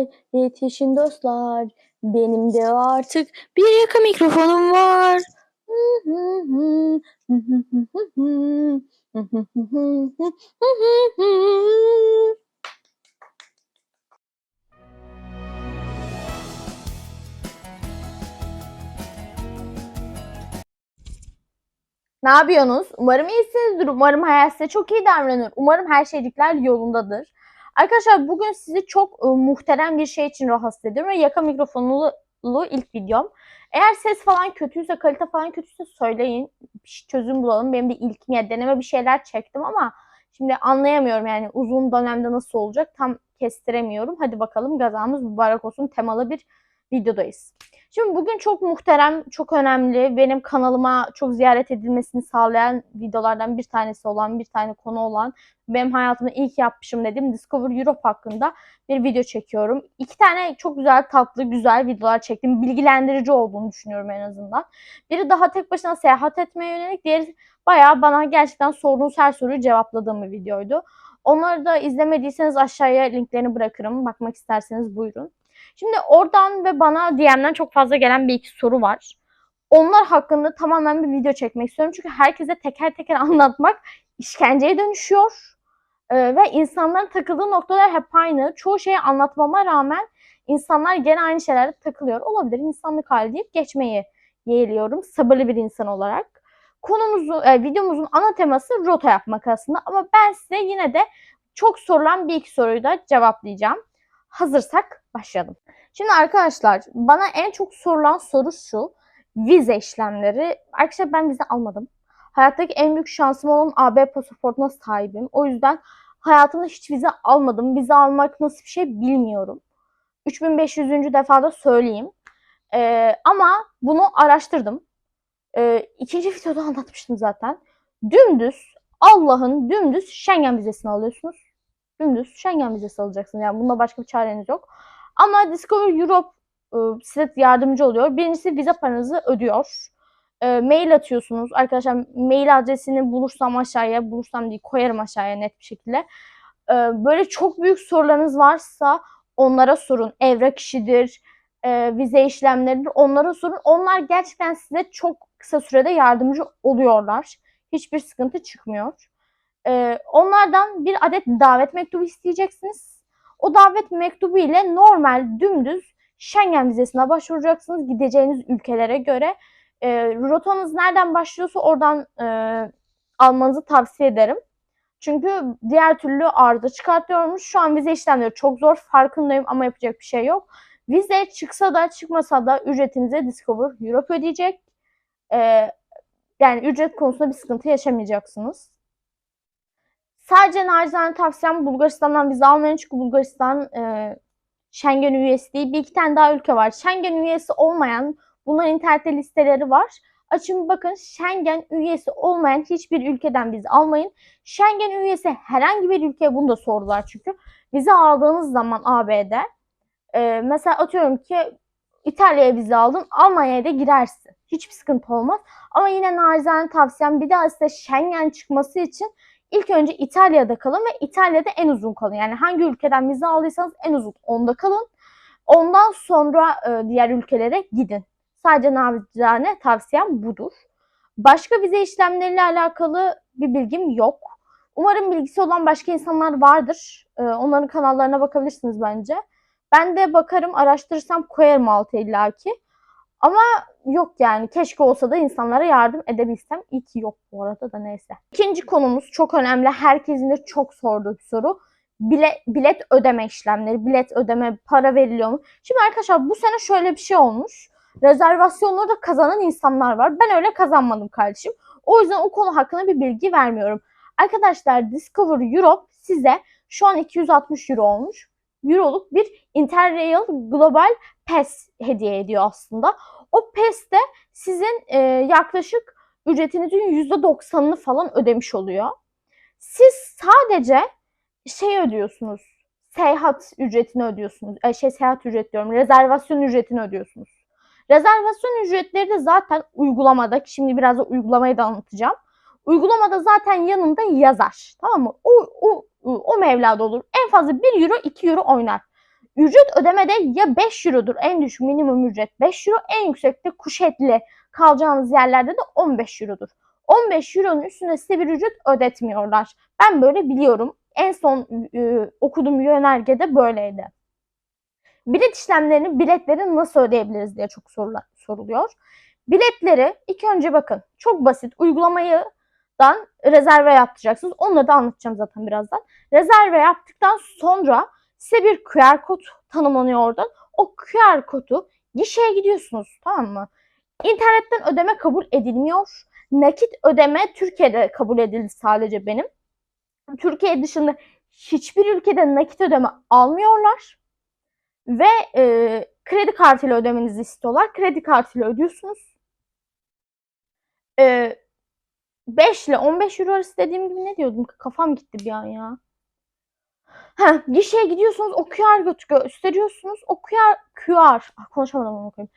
dostlar, yetişin dostlar. Benim de artık bir yaka mikrofonum var. Ne yapıyorsunuz? Umarım iyisinizdir. Umarım hayat size çok iyi davranır. Umarım her şeycikler yolundadır. Arkadaşlar bugün sizi çok e, muhterem bir şey için rahatsız ediyorum ve yaka mikrofonlu ilk videom. Eğer ses falan kötüyse, kalite falan kötüyse söyleyin. Bir çözüm bulalım. Benim de ilkim ya deneme bir şeyler çektim ama şimdi anlayamıyorum yani uzun dönemde nasıl olacak tam kestiremiyorum. Hadi bakalım gazamız mübarek olsun temalı bir videodayız. Şimdi bugün çok muhterem, çok önemli, benim kanalıma çok ziyaret edilmesini sağlayan videolardan bir tanesi olan, bir tane konu olan, benim hayatımda ilk yapmışım dediğim Discover Europe hakkında bir video çekiyorum. İki tane çok güzel, tatlı, güzel videolar çektim. Bilgilendirici olduğunu düşünüyorum en azından. Biri daha tek başına seyahat etmeye yönelik, diğeri bayağı bana gerçekten sorduğunuz her soruyu cevapladığım bir videoydu. Onları da izlemediyseniz aşağıya linklerini bırakırım. Bakmak isterseniz buyurun. Şimdi oradan ve bana DM'den çok fazla gelen bir iki soru var. Onlar hakkında tamamen bir video çekmek istiyorum. Çünkü herkese teker teker anlatmak işkenceye dönüşüyor. Ee, ve insanların takıldığı noktalar hep aynı. Çoğu şeyi anlatmama rağmen insanlar gene aynı şeylere takılıyor. Olabilir insanlık hali deyip geçmeyi yeğliyorum sabırlı bir insan olarak. Konumuzu, e, videomuzun ana teması rota yapmak aslında. Ama ben size yine de çok sorulan bir iki soruyu da cevaplayacağım. Hazırsak başlayalım. Şimdi arkadaşlar bana en çok sorulan soru şu. Vize işlemleri. Arkadaşlar ben vize almadım. Hayattaki en büyük şansım olan AB pasaportuna sahibim. O yüzden hayatımda hiç vize almadım. Vize almak nasıl bir şey bilmiyorum. 3500. defada söyleyeyim. Ee, ama bunu araştırdım. Ee, ikinci videoda anlatmıştım zaten. Dümdüz Allah'ın dümdüz Schengen vizesini alıyorsunuz. Dümdüz Schengen vizesi alacaksınız. Yani bunda başka bir çareniz yok. Ama Discover Europe e, size yardımcı oluyor. Birincisi vize paranızı ödüyor. E, mail atıyorsunuz. Arkadaşlar mail adresini bulursam aşağıya, bulursam değil koyarım aşağıya net bir şekilde. E, böyle çok büyük sorularınız varsa onlara sorun. Evrak işidir, e, vize işlemleridir. Onlara sorun. Onlar gerçekten size çok kısa sürede yardımcı oluyorlar. Hiçbir sıkıntı çıkmıyor. E, onlardan bir adet davet mektubu isteyeceksiniz o davet mektubu ile normal dümdüz Schengen vizesine başvuracaksınız gideceğiniz ülkelere göre. E, rotanız nereden başlıyorsa oradan e, almanızı tavsiye ederim. Çünkü diğer türlü arıza çıkartıyormuş. Şu an vize işlemleri çok zor farkındayım ama yapacak bir şey yok. Vize çıksa da çıkmasa da ücretinize Discover Europe ödeyecek. Ee, yani ücret konusunda bir sıkıntı yaşamayacaksınız. Sadece nacizane tavsiyem Bulgaristan'dan vize almayın çünkü Bulgaristan e, Schengen üyesi değil. Bir iki tane daha ülke var. Schengen üyesi olmayan bunların internette listeleri var. Açın bakın Schengen üyesi olmayan hiçbir ülkeden vize almayın. Schengen üyesi herhangi bir ülkeye bunu da sordular çünkü. Vize aldığınız zaman AB'de e, mesela atıyorum ki İtalya'ya vize aldın Almanya'ya da girersin. Hiçbir sıkıntı olmaz. Ama yine nacizane tavsiyem bir daha size Schengen çıkması için İlk önce İtalya'da kalın ve İtalya'da en uzun kalın. Yani hangi ülkeden vize aldıysanız en uzun onda kalın. Ondan sonra e, diğer ülkelere gidin. Sadece navicane tavsiyem budur. Başka vize işlemleriyle alakalı bir bilgim yok. Umarım bilgisi olan başka insanlar vardır. E, onların kanallarına bakabilirsiniz bence. Ben de bakarım, araştırırsam koyarım altı illaki. Ama yok yani keşke olsa da insanlara yardım edebilsem. İyi ki yok bu arada da neyse. İkinci konumuz çok önemli. Herkesin de çok sorduğu bir soru. Bilet, bilet ödeme işlemleri, bilet ödeme, para veriliyor mu? Şimdi arkadaşlar bu sene şöyle bir şey olmuş. Rezervasyonları da kazanan insanlar var. Ben öyle kazanmadım kardeşim. O yüzden o konu hakkında bir bilgi vermiyorum. Arkadaşlar Discover Europe size şu an 260 euro olmuş. Euroluk bir Interrail Global Pass hediye ediyor aslında. O PES de sizin e, yaklaşık ücretinizin %90'ını falan ödemiş oluyor. Siz sadece şey ödüyorsunuz. Seyahat ücretini ödüyorsunuz. E, şey seyahat ücret diyorum. Rezervasyon ücretini ödüyorsunuz. Rezervasyon ücretleri de zaten uygulamada. Şimdi biraz da uygulamayı da anlatacağım. Uygulamada zaten yanında yazar. Tamam mı? O, o, o mevlada olur. En fazla 1 euro 2 euro oynar. Ücret ödemede ya 5 eurodur en düşük minimum ücret 5 euro en yüksekte kuşetli kalacağınız yerlerde de 15 eurodur. 15 euronun üstüne size bir ücret ödetmiyorlar. Ben böyle biliyorum. En son e, okuduğum yönergede böyleydi. Bilet işlemlerini, biletleri nasıl ödeyebiliriz diye çok sorular, soruluyor. Biletleri ilk önce bakın çok basit uygulamayı dan rezerve yaptıracaksınız. Onları da anlatacağım zaten birazdan. Rezerve yaptıktan sonra size bir QR kod tanımlanıyor oradan. O QR kodu gişeye gidiyorsunuz tamam mı? İnternetten ödeme kabul edilmiyor. Nakit ödeme Türkiye'de kabul edildi sadece benim. Türkiye dışında hiçbir ülkede nakit ödeme almıyorlar. Ve e, kredi kartıyla ödemenizi istiyorlar. Kredi kartıyla ödüyorsunuz. E, 5 ile 15 euro arası dediğim gibi ne diyordum? Kafam gitti bir an ya. Ha, gişeye gidiyorsunuz o QR gösteriyorsunuz. O QR, QR ah, konuşamadım onu okuyayım.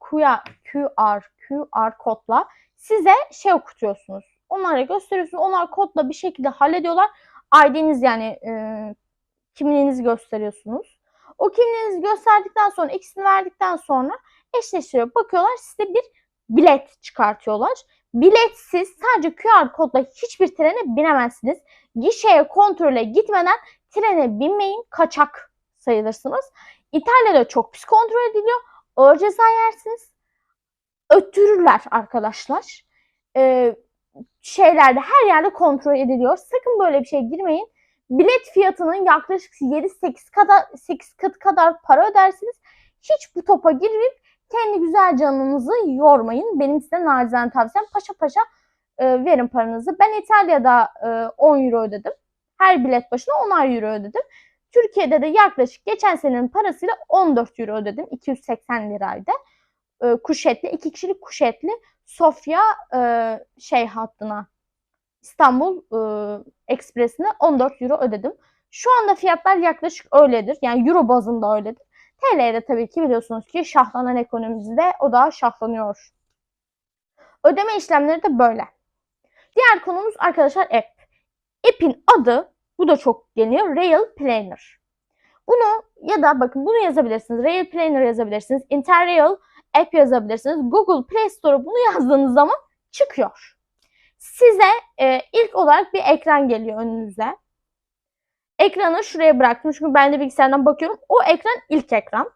QR, QR, QR kodla size şey okutuyorsunuz. Onlara gösteriyorsunuz. Onlar kodla bir şekilde hallediyorlar. ID'niz yani e, kimliğinizi gösteriyorsunuz. O kimliğinizi gösterdikten sonra ikisini verdikten sonra eşleştiriyor. Bakıyorlar size bir bilet çıkartıyorlar. Biletsiz sadece QR kodla hiçbir trene binemezsiniz. Gişeye kontrole gitmeden trene binmeyin kaçak sayılırsınız. İtalya'da çok pis kontrol ediliyor. Ağır ceza yersiniz. Öttürürler arkadaşlar. Ee, şeylerde her yerde kontrol ediliyor. Sakın böyle bir şeye girmeyin. Bilet fiyatının yaklaşık 7-8 kadar 8 kat kadar para ödersiniz. Hiç bu topa girmeyip kendi güzel canınızı yormayın. Benim size nacizane tavsiyem paşa paşa e, verin paranızı. Ben İtalya'da e, 10 euro ödedim. Her bilet başına 10 euro ödedim. Türkiye'de de yaklaşık geçen senenin parasıyla 14 euro ödedim. 280 liraydı. E, kuşetli, iki kişilik kuşetli Sofya e, şey hattına İstanbul e, Ekspresi'ne 14 euro ödedim. Şu anda fiyatlar yaklaşık öyledir. Yani euro bazında öyledir. TL'de tabii ki biliyorsunuz ki şahlanan ekonomimizde o da şahlanıyor. Ödeme işlemleri de böyle. Diğer konumuz arkadaşlar app. App'in adı bu da çok geliyor. Rail Planner. Bunu ya da bakın bunu yazabilirsiniz. Rail Planner yazabilirsiniz. Interrail app yazabilirsiniz. Google Play Store'a bunu yazdığınız zaman çıkıyor. Size e, ilk olarak bir ekran geliyor önünüze. Ekranı şuraya bıraktım çünkü ben de bilgisayardan bakıyorum. O ekran ilk ekran.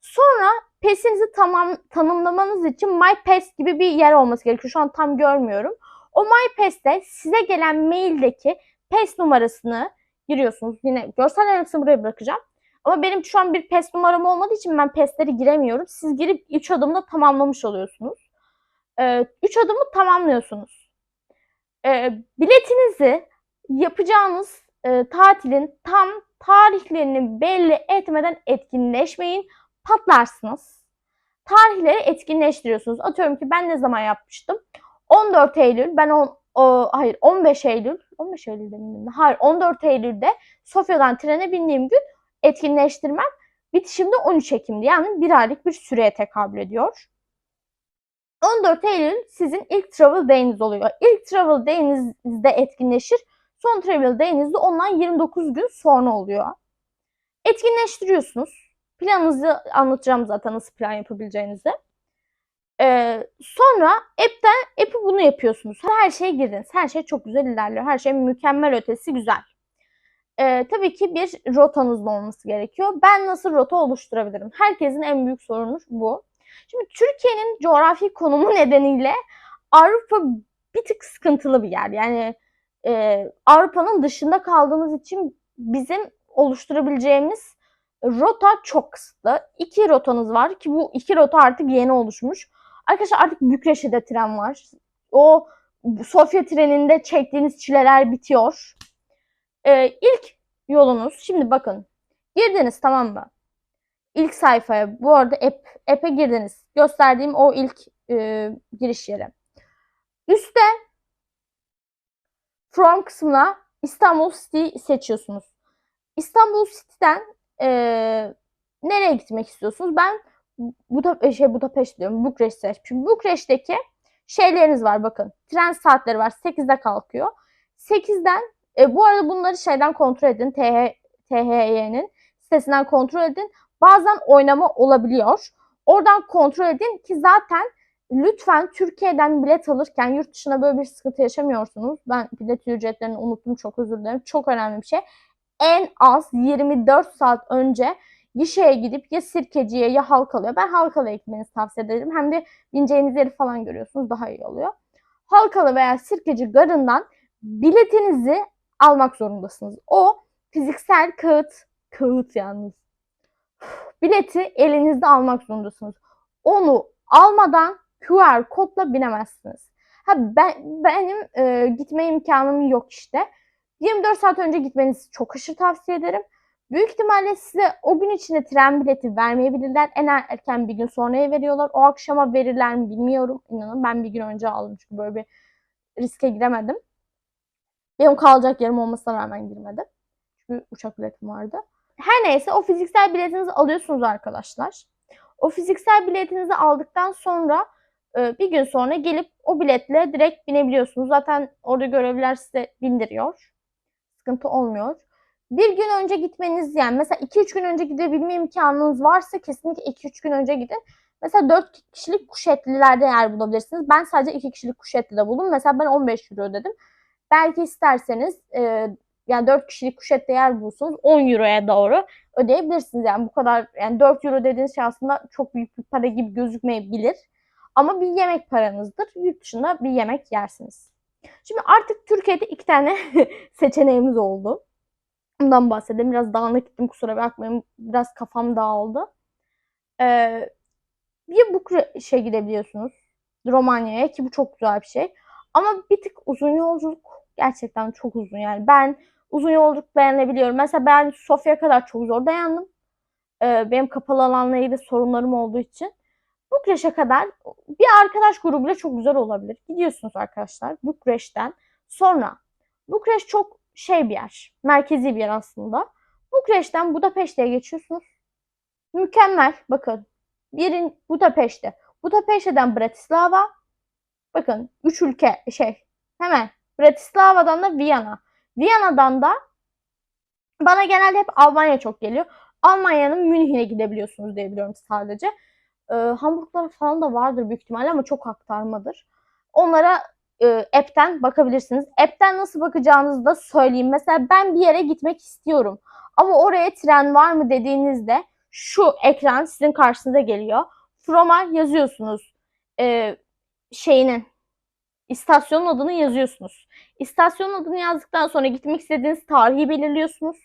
Sonra PES'inizi tamam tanımlamanız için My PES gibi bir yer olması gerekiyor. Şu an tam görmüyorum. O My PES'te size gelen maildeki PES numarasını giriyorsunuz. Yine görsel analizini buraya bırakacağım. Ama benim şu an bir PES numaram olmadığı için ben PES'leri giremiyorum. Siz girip 3 adımda tamamlamış oluyorsunuz. 3 ee, adımı tamamlıyorsunuz. Ee, biletinizi yapacağınız e, tatilin tam tarihlerini belli etmeden etkinleşmeyin. Patlarsınız. Tarihleri etkinleştiriyorsunuz. Atıyorum ki ben ne zaman yapmıştım? 14 Eylül ben on, o, hayır 15 Eylül 15 Eylül'de miydim? Hayır 14 Eylül'de Sofya'dan trene bindiğim gün etkinleştirmem bitişimde 13 Ekim'di. Yani bir aylık bir süreye tekabül ediyor. 14 Eylül sizin ilk travel day'iniz oluyor. İlk travel day'inizde etkinleşir. Son travel day'iniz de ondan 29 gün sonra oluyor. Etkinleştiriyorsunuz. Planınızı anlatacağım zaten nasıl plan yapabileceğinizi. Ee, sonra app'ten app'ı bunu yapıyorsunuz. Her şeye girdiniz. Her şey çok güzel ilerliyor. Her şey mükemmel ötesi güzel. Ee, tabii ki bir rotanız da olması gerekiyor. Ben nasıl rota oluşturabilirim? Herkesin en büyük sorunu bu. Şimdi Türkiye'nin coğrafi konumu nedeniyle Avrupa bir tık sıkıntılı bir yer. Yani e, Avrupa'nın dışında kaldığımız için bizim oluşturabileceğimiz rota çok kısıtlı. İki rotanız var ki bu iki rota artık yeni oluşmuş. Arkadaşlar artık Bükreş'e tren var. O Sofya treninde çektiğiniz çileler bitiyor. Ee, ilk yolunuz şimdi bakın girdiniz tamam mı? İlk sayfaya bu arada app, app'e girdiniz. Gösterdiğim o ilk e, giriş yeri. Üste From kısmına İstanbul City seçiyorsunuz. İstanbul City'den e, nereye gitmek istiyorsunuz? Ben Buda, şey Budapeşt diyorum. Bukreş seçmişim. Bukreş'teki şeyleriniz var bakın. Tren saatleri var. 8'de kalkıyor. 8'den e, bu arada bunları şeyden kontrol edin. TH, THY'nin. sitesinden kontrol edin. Bazen oynama olabiliyor. Oradan kontrol edin ki zaten lütfen Türkiye'den bilet alırken yurt dışına böyle bir sıkıntı yaşamıyorsunuz. Ben bilet ücretlerini unuttum çok özür dilerim. Çok önemli bir şey. En az 24 saat önce gişeye gidip ya sirkeciye ya halkalıya. Ben halkalıya gitmenizi tavsiye ederim. Hem de bineceğiniz yeri falan görüyorsunuz. Daha iyi oluyor. Halkalı veya sirkeci garından biletinizi almak zorundasınız. O fiziksel kağıt, kağıt yalnız. Bileti elinizde almak zorundasınız. Onu almadan QR kodla binemezsiniz. Ha ben benim e, gitme imkanım yok işte. 24 saat önce gitmenizi çok aşırı tavsiye ederim. Büyük ihtimalle size o gün içinde tren bileti vermeyebilirler. En erken bir gün sonraya veriyorlar. O akşama verirler mi bilmiyorum. İnanın ben bir gün önce aldım çünkü böyle bir riske giremedim. Benim kalacak yerim olmasına rağmen girmedim. Çünkü uçak biletim vardı. Her neyse o fiziksel biletinizi alıyorsunuz arkadaşlar. O fiziksel biletinizi aldıktan sonra e, bir gün sonra gelip o biletle direkt binebiliyorsunuz. Zaten orada görevliler size bindiriyor. Sıkıntı olmuyor. Bir gün önce gitmeniz yani mesela 2-3 gün önce gidebilme imkanınız varsa kesinlikle 2-3 gün önce gidin. Mesela 4 kişilik kuşetlilerde yer bulabilirsiniz. Ben sadece 2 kişilik kuşetlide buldum. Mesela ben 15 euro ödedim. Belki isterseniz e, yani 4 kişilik kuşette yer bulsunuz 10 euroya doğru ödeyebilirsiniz. Yani bu kadar yani 4 euro dediğiniz şey aslında çok büyük bir para gibi gözükmeyebilir. Ama bir yemek paranızdır. Yurt dışında bir yemek yersiniz. Şimdi artık Türkiye'de iki tane seçeneğimiz oldu. Bundan bahsedelim. Biraz dağınık gittim kusura bakmayın. Biraz kafam dağıldı. Ee, bir Bukreş'e gidebiliyorsunuz. Romanya'ya ki bu çok güzel bir şey. Ama bir tık uzun yolculuk gerçekten çok uzun yani. Ben uzun yolculuk dayanabiliyorum. Mesela ben Sofya kadar çok zor dayandım. Ee, benim kapalı alanla ilgili sorunlarım olduğu için. Bukreş'e kadar bir arkadaş grubuyla çok güzel olabilir. Gidiyorsunuz arkadaşlar Bukreş'ten. Sonra Bukreş çok şey bir yer. Merkezi bir yer aslında. Bukreş'ten Budapeşte'ye geçiyorsunuz. Mükemmel. Bakın. Birin Budapeşte. Budapeşte'den Bratislava. Bakın. Üç ülke şey. Hemen. Bratislava'dan da Viyana. Viyana'dan da bana genelde hep Almanya çok geliyor. Almanya'nın Münih'ine gidebiliyorsunuz diye biliyorum sadece. Ee, Hamburg'lara falan da vardır büyük ihtimalle ama çok aktarmadır. Onlara e, app'ten bakabilirsiniz. App'ten nasıl bakacağınızı da söyleyeyim. Mesela ben bir yere gitmek istiyorum. Ama oraya tren var mı dediğinizde şu ekran sizin karşınıza geliyor. From'a yazıyorsunuz. E, şeyinin istasyonun adını yazıyorsunuz. İstasyonun adını yazdıktan sonra gitmek istediğiniz tarihi belirliyorsunuz.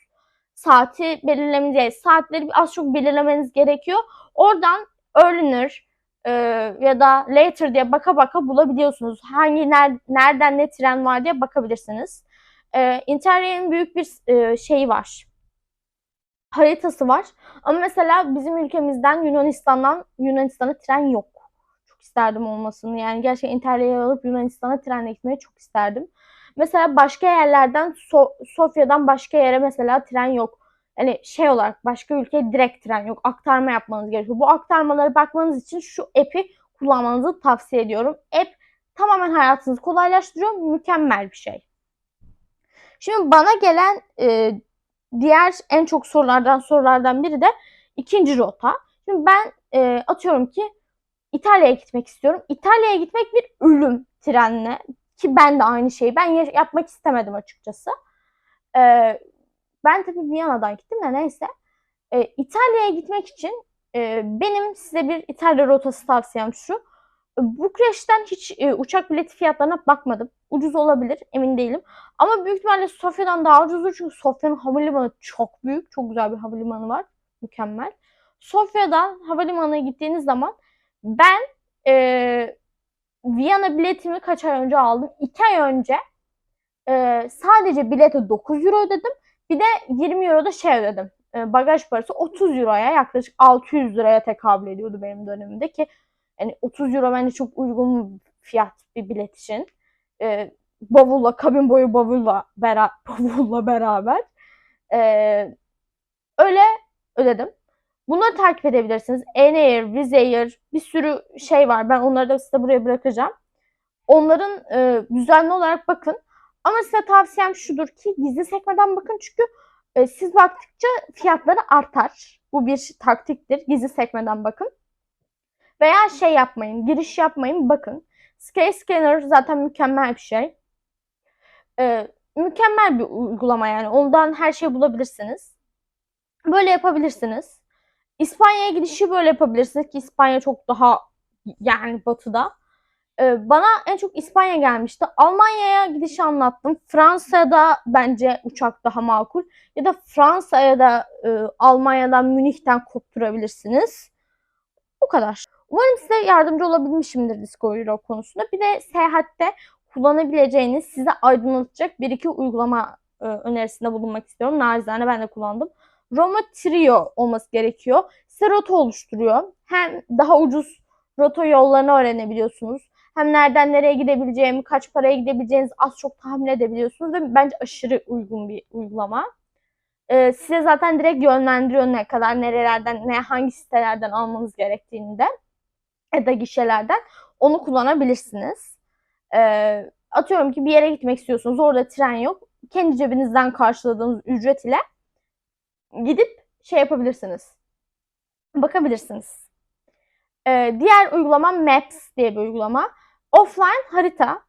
Saati belirlemeniz, saatleri az çok belirlemeniz gerekiyor. Oradan earlier, e, ya da later diye baka baka bulabiliyorsunuz. Hangi ner, nereden ne tren var diye bakabilirsiniz. E, Interrail'in büyük bir e, şeyi var. Haritası var. Ama mesela bizim ülkemizden Yunanistan'dan Yunanistan'a tren yok. Çok isterdim olmasını. Yani gerçekten Interrail alıp Yunanistan'a trenle gitmeyi çok isterdim. Mesela başka yerlerden so Sofya'dan başka yere mesela tren yok hani şey olarak başka ülkeye direkt tren yok. Aktarma yapmanız gerekiyor. Bu aktarmalara bakmanız için şu app'i kullanmanızı tavsiye ediyorum. App tamamen hayatınızı kolaylaştırıyor. Mükemmel bir şey. Şimdi bana gelen e, diğer en çok sorulardan sorulardan biri de ikinci rota. Şimdi ben e, atıyorum ki İtalya'ya gitmek istiyorum. İtalya'ya gitmek bir ölüm trenle ki ben de aynı şeyi ben yapmak istemedim açıkçası. E, ben tabii Viyana'dan gittim de neyse. E, İtalya'ya gitmek için e, benim size bir İtalya rotası tavsiyem şu. Bukreş'ten hiç e, uçak bileti fiyatlarına bakmadım. Ucuz olabilir emin değilim. Ama büyük ihtimalle Sofya'dan daha ucuzdur çünkü Sofya'nın havalimanı çok büyük. Çok güzel bir havalimanı var. Mükemmel. Sofya'dan havalimanına gittiğiniz zaman ben e, Viyana biletimi kaç ay önce aldım? 2 ay önce e, sadece bilete 9 euro ödedim. Bir de 20 euro da şey ödedim. E, bagaj parası 30 euroya yaklaşık 600 liraya tekabül ediyordu benim dönemimde ki yani 30 euro bence çok uygun fiyat bir bilet için. E, bavulla, kabin boyu bavulla, bera bavulla beraber. E, öyle ödedim. Bunları takip edebilirsiniz. Enair, Wizz bir sürü şey var. Ben onları da size buraya bırakacağım. Onların e, düzenli olarak bakın. Ama size tavsiyem şudur ki gizli sekmeden bakın çünkü E, siz baktıkça fiyatları artar. Bu bir taktiktir. Gizli sekmeden bakın. Veya şey yapmayın, giriş yapmayın, bakın. Skyscanner zaten mükemmel bir şey. E, mükemmel bir uygulama yani. Ondan her şeyi bulabilirsiniz. Böyle yapabilirsiniz. İspanya'ya gidişi böyle yapabilirsiniz ki İspanya çok daha yani batıda. Ee, bana en çok İspanya gelmişti. Almanya'ya gidişi anlattım. Fransa'da bence uçak daha makul. Ya da Fransa'ya da e, Almanya'dan Münih'ten kopturabilirsiniz. Bu kadar. Umarım size yardımcı olabilmişimdir Disco Euro konusunda. Bir de seyahatte kullanabileceğiniz, size aydınlatacak bir iki uygulama e, önerisinde bulunmak istiyorum. Nacizane ben de kullandım. Roma Trio olması gerekiyor. Size rota oluşturuyor. Hem daha ucuz rota yollarını öğrenebiliyorsunuz. Hem nereden nereye gidebileceğimi, kaç paraya gidebileceğinizi az çok tahmin edebiliyorsunuz ve bence aşırı uygun bir uygulama. Ee, size zaten direkt yönlendiriyor ne kadar nerelerden, ne hangi sitelerden almanız gerektiğini de ya da gişelerden onu kullanabilirsiniz. Ee, atıyorum ki bir yere gitmek istiyorsunuz, orada tren yok. Kendi cebinizden karşıladığınız ücret ile gidip şey yapabilirsiniz. Bakabilirsiniz. Ee, diğer uygulama Maps diye bir uygulama. Offline harita.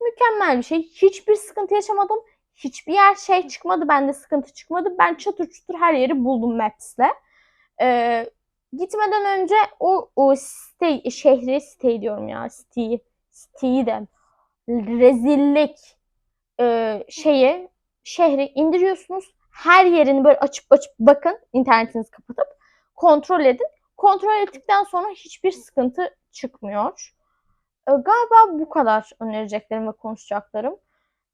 Mükemmel bir şey. Hiçbir sıkıntı yaşamadım. Hiçbir yer şey çıkmadı. Bende sıkıntı çıkmadı. Ben çatır çutur her yeri buldum Maps'le. Ee, gitmeden önce o, o site, şehri siteyi diyorum ya. Siteyi. Siteyi de. Rezillik e, şeyi şehri indiriyorsunuz. Her yerini böyle açıp açıp bakın. internetinizi kapatıp kontrol edin. Kontrol ettikten sonra hiçbir sıkıntı çıkmıyor. E, galiba bu kadar önereceklerim ve konuşacaklarım.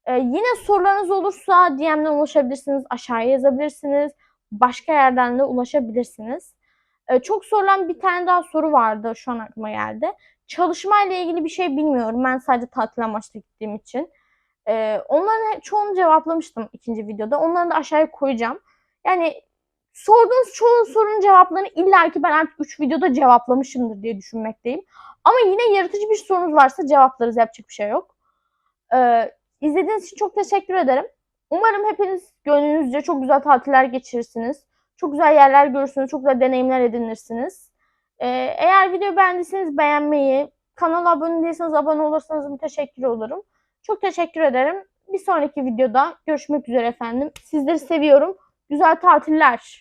E, yine sorularınız olursa DM'den ulaşabilirsiniz, aşağıya yazabilirsiniz, başka yerden de ulaşabilirsiniz. E, çok sorulan bir tane daha soru vardı şu an aklıma geldi. Çalışma ile ilgili bir şey bilmiyorum. Ben sadece tatil amaçlı gittiğim için. E, onların çoğunu cevaplamıştım ikinci videoda. Onları da aşağıya koyacağım. Yani sorduğunuz çoğu sorunun cevaplarını illa ki ben artık 3 videoda cevaplamışımdır diye düşünmekteyim. Ama yine yaratıcı bir sorunuz varsa cevaplarız yapacak bir şey yok. Ee, izlediğiniz için çok teşekkür ederim. Umarım hepiniz gönlünüzce çok güzel tatiller geçirirsiniz. Çok güzel yerler görürsünüz, çok güzel deneyimler edinirsiniz. Ee, eğer videoyu beğendiyseniz beğenmeyi, kanala abone değilseniz abone olursanız müteşekkir olurum. Çok teşekkür ederim. Bir sonraki videoda görüşmek üzere efendim. Sizleri seviyorum. Güzel tatiller.